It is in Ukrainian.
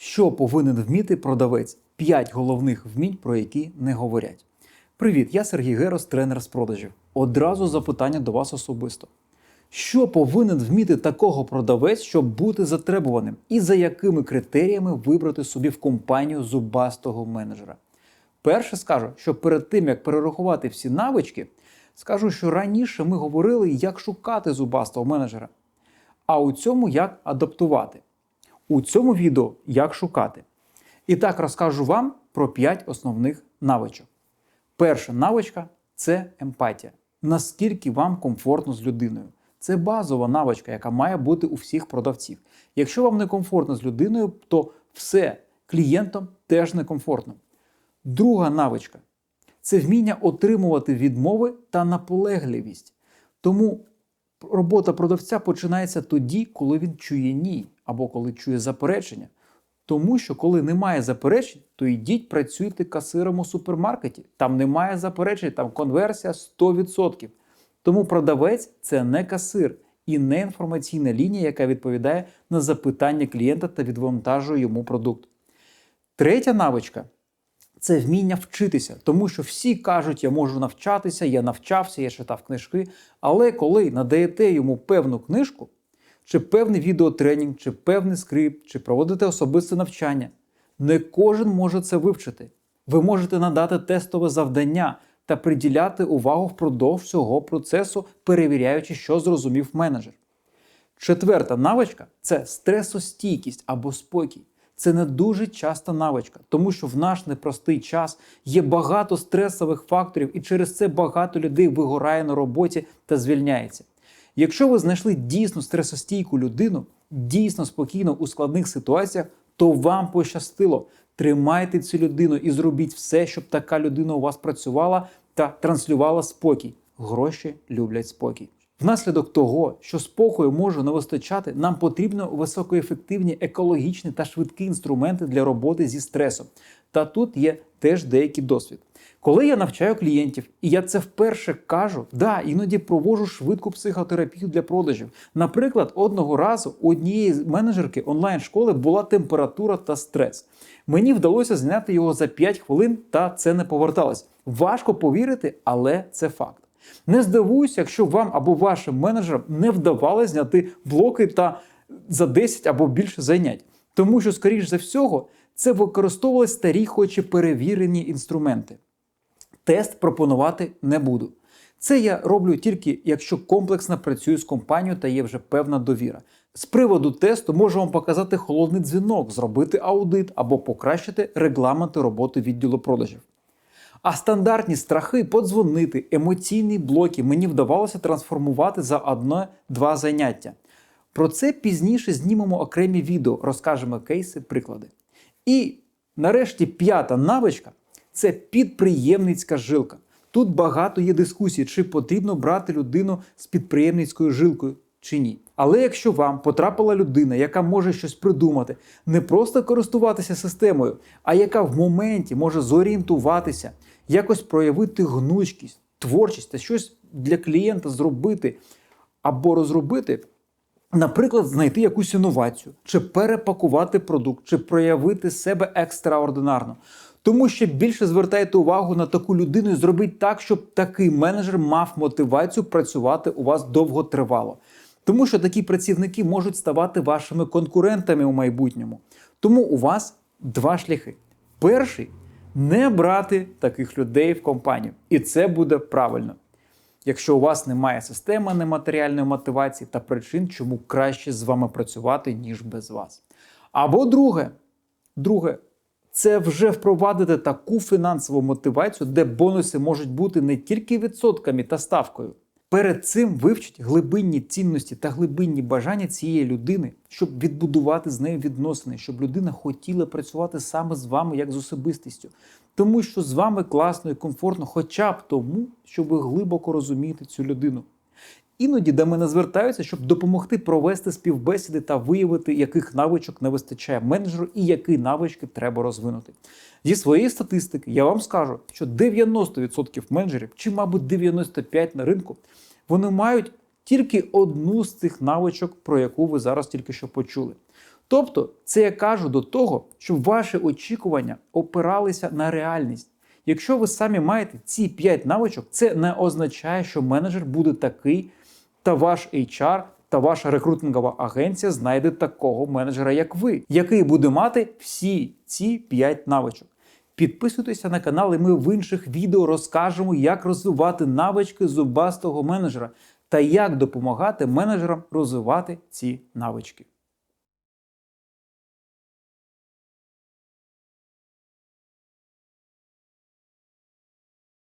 Що повинен вміти продавець? 5 головних вмінь, про які не говорять. Привіт, я Сергій Герос, тренер з продажів. Одразу запитання до вас особисто. Що повинен вміти такого продавець, щоб бути затребуваним? І за якими критеріями вибрати собі в компанію зубастого менеджера? Перше скажу, що перед тим як перерахувати всі навички, скажу, що раніше ми говорили, як шукати зубастого менеджера. А у цьому як адаптувати. У цьому відео як шукати. І так розкажу вам про 5 основних навичок. Перша навичка це емпатія. Наскільки вам комфортно з людиною. Це базова навичка, яка має бути у всіх продавців. Якщо вам не комфортно з людиною, то все клієнтам теж некомфортно. Друга навичка це вміння отримувати відмови та наполегливість. Тому робота продавця починається тоді, коли він чує ні, або коли чує заперечення. Тому що коли немає заперечень, то йдіть працюйте касиром у супермаркеті. Там немає заперечень, там конверсія 100%. Тому продавець це не касир і не інформаційна лінія, яка відповідає на запитання клієнта та відвантажує йому продукт. Третя навичка це вміння вчитися, тому що всі кажуть, я можу навчатися, я навчався, я читав книжки. Але коли надаєте йому певну книжку, чи певний відеотренінг, чи певний скрипт, чи проводите особисте навчання, не кожен може це вивчити. Ви можете надати тестове завдання та приділяти увагу впродовж цього процесу, перевіряючи, що зрозумів менеджер. Четверта навичка це стресостійкість або спокій. Це не дуже часта навичка, тому що в наш непростий час є багато стресових факторів, і через це багато людей вигорає на роботі та звільняється. Якщо ви знайшли дійсно стресостійку людину, дійсно спокійно у складних ситуаціях, то вам пощастило. Тримайте цю людину і зробіть все, щоб така людина у вас працювала та транслювала спокій. Гроші люблять спокій. Внаслідок того, що спокою може не вистачати, нам потрібно високоефективні екологічні та швидкі інструменти для роботи зі стресом. Та тут є теж деякий досвід. Коли я навчаю клієнтів, і я це вперше кажу, да, іноді провожу швидку психотерапію для продажів. Наприклад, одного разу у однієї менеджерки онлайн-школи була температура та стрес. Мені вдалося зняти його за 5 хвилин, та це не поверталось. Важко повірити, але це факт. Не здивуюся, якщо вам або вашим менеджерам не вдавалося зняти блоки та за 10 або більше занять. Тому що, скоріш за всього, це використовували старі, хоч і перевірені інструменти. Тест пропонувати не буду. Це я роблю тільки, якщо комплексно працюю з компанією та є вже певна довіра. З приводу тесту можу вам показати холодний дзвінок, зробити аудит або покращити регламенти роботи відділу продажів. А стандартні страхи подзвонити, емоційні блоки мені вдавалося трансформувати за одне-два заняття. Про це пізніше знімемо окремі відео, розкажемо кейси, приклади. І нарешті п'ята навичка це підприємницька жилка. Тут багато є дискусій, чи потрібно брати людину з підприємницькою жилкою чи ні. Але якщо вам потрапила людина, яка може щось придумати, не просто користуватися системою, а яка в моменті може зорієнтуватися, якось проявити гнучкість, творчість та щось для клієнта зробити або розробити. Наприклад, знайти якусь інновацію, чи перепакувати продукт, чи проявити себе екстраординарно. Тому що більше звертайте увагу на таку людину і зробіть так, щоб такий менеджер мав мотивацію працювати у вас довготривало. Тому що такі працівники можуть ставати вашими конкурентами у майбутньому. Тому у вас два шляхи. Перший не брати таких людей в компанію. І це буде правильно. Якщо у вас немає системи нематеріальної мотивації та причин, чому краще з вами працювати, ніж без вас. Або друге, друге, це вже впровадити таку фінансову мотивацію, де бонуси можуть бути не тільки відсотками та ставкою. Перед цим вивчіть глибинні цінності та глибинні бажання цієї людини, щоб відбудувати з нею відносини, щоб людина хотіла працювати саме з вами як з особистістю, тому що з вами класно і комфортно, хоча б тому, що ви глибоко розумієте цю людину. Іноді до мене звертаються, щоб допомогти провести співбесіди та виявити, яких навичок не вистачає менеджеру і які навички треба розвинути. Зі своєї статистики я вам скажу, що 90% менеджерів, чи, мабуть, 95% на ринку, вони мають тільки одну з цих навичок, про яку ви зараз тільки що почули. Тобто, це я кажу до того, щоб ваші очікування опиралися на реальність. Якщо ви самі маєте ці 5 навичок, це не означає, що менеджер буде такий, та ваш HR та ваша рекрутингова агенція знайде такого менеджера, як ви, який буде мати всі ці 5 навичок. Підписуйтеся на канал, і ми в інших відео розкажемо, як розвивати навички зубастого менеджера та як допомагати менеджерам розвивати ці навички.